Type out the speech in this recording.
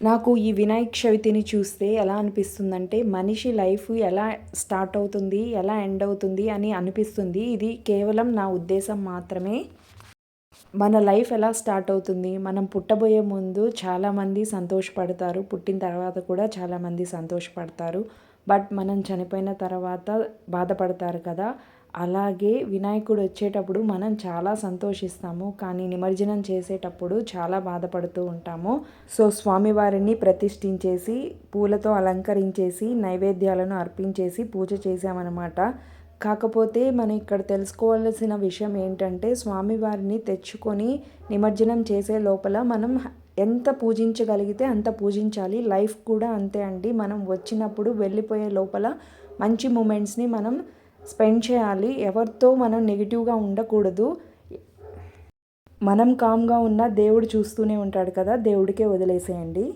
నాకు ఈ వినాయక చవితిని చూస్తే ఎలా అనిపిస్తుందంటే మనిషి లైఫ్ ఎలా స్టార్ట్ అవుతుంది ఎలా ఎండ్ అవుతుంది అని అనిపిస్తుంది. ఇది కేవలం నా ఉద్దేశం మాత్రమే. మన లైఫ్ ఎలా స్టార్ట్ అవుతుంది మనం పుట్టబోయే ముందు చాలామంది సంతోషపడతారు పుట్టిన తర్వాత కూడా చాలామంది సంతోషపడతారు. బట్ మనం చనిపోయిన తర్వాత బాధపడతారు కదా అలాగే వినాయకుడు వచ్చేటప్పుడు మనం చాలా సంతోషిస్తాము కానీ నిమజ్జనం చేసేటప్పుడు చాలా బాధపడుతూ ఉంటాము. సో స్వామివారిని ప్రతిష్ఠించేసి పూలతో అలంకరించేసి నైవేద్యాలను అర్పించేసి పూజ చేసామన్నమాట కాకపోతే మనం ఇక్కడ తెలుసుకోవాల్సిన విషయం ఏంటంటే స్వామివారిని తెచ్చుకొని నిమజ్జనం చేసే లోపల మనం ఎంత పూజించగలిగితే అంత పూజించాలి. లైఫ్ కూడా అంతే అండి. మనం వచ్చినప్పుడు వెళ్ళిపోయే లోపల మంచి మూమెంట్స్ని మనం స్పెండ్ చేయాలి. ఎవరితో మనం నెగిటివ్గా ఉండకూడదు. మనం కామ్గా ఉన్న దేవుడు చూస్తూనే ఉంటాడు కదా. దేవుడికే వదిలేసేయండి.